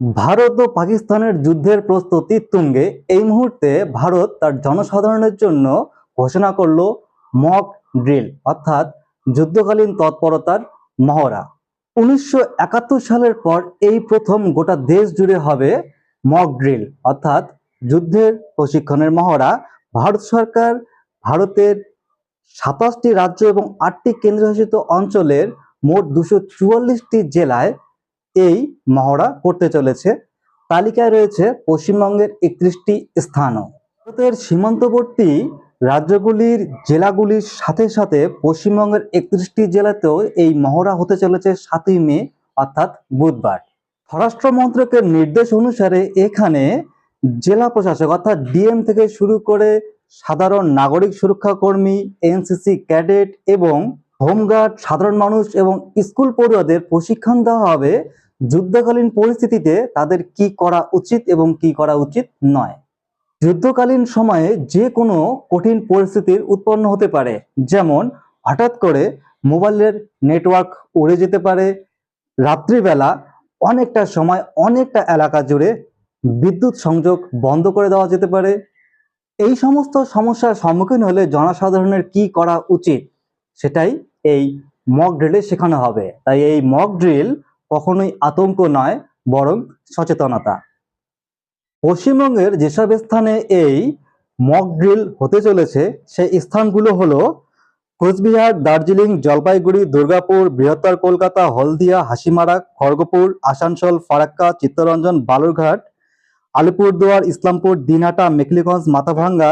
ভারত ও পাকিস্তানের যুদ্ধের প্রস্তুতি তুঙ্গে। এই মুহূর্তে ভারত তার জনসাধারণের জন্য ঘোষণা করল মক ড্রিল, অর্থাৎ যুদ্ধকালীন তৎপরতার মহড়া। উনিশশো একাত্তর সালের পর এই প্রথম গোটা দেশ জুড়ে হবে মক ড্রিল, অর্থাৎ যুদ্ধের প্রশিক্ষণের মহড়া। ভারত সরকার ভারতের সাতাশটি রাজ্য এবং আটটি কেন্দ্রশাসিত অঞ্চলের মোট দুশো জেলায় এই মহড়া করতে চলেছে। তালিকায় রয়েছে পশ্চিমবঙ্গের একত্রিশটি স্থানও। ভারতের সীমান্তবর্তী রাজ্যগুলির জেলাগুলির সাথে সাথে পশ্চিমবঙ্গের একত্রিশটি জেলাতেও এই মহড়া হতে চলেছে সাতই মে, অর্থাৎ বুধবার। স্বরাষ্ট্র মন্ত্রকের নির্দেশ অনুসারে এখানে জেলা প্রশাসক, অর্থাৎ ডিএম থেকে শুরু করে সাধারণ নাগরিক সুরক্ষা কর্মী, এনসিসি ক্যাডেট এবং হোমগার্ড, সাধারণ মানুষ এবং স্কুল পড়ুয়াদের প্রশিক্ষণ দেওয়া হবে যুদ্ধকালীন পরিস্থিতিতে তাদের কি করা উচিত এবং কি করা উচিত নয়। যুদ্ধকালীন সময়ে যে কোনো কঠিন পরিস্থিতির উৎপন্ন হতে পারে, যেমন হঠাৎ করে মোবাইলের নেটওয়ার্ক উড়ে যেতে পারে, রাত্রিবেলা অনেকটা সময় অনেকটা এলাকা জুড়ে বিদ্যুৎ সংযোগ বন্ধ করে দেওয়া যেতে পারে। এই সমস্ত সমস্যার সম্মুখীন হলে জনসাধারণের কি করা উচিত, সেটাই এই মক ড্রিলে শেখানো হবে। তাই এই মক ড্রিল কখনোই আতঙ্ক নয়, বরং সচেতনতা। পশ্চিমবঙ্গের যেসব স্থানে এই মক ড্রিল হতে চলেছে, সেই স্থানগুলো হলো কোচবিহার, দার্জিলিং, জলপাইগুড়ি, দুর্গাপুর, বৃহত্তর কলকাতা, হলদিয়া, হাসিমারা, খড়গপুর, আসানসোল, ফারাক্কা, চিত্তরঞ্জন, বালুরঘাট, আলিপুরদুয়ার, ইসলামপুর, দিনহাটা, মেখলিগঞ্জ, মাথাভাঙ্গা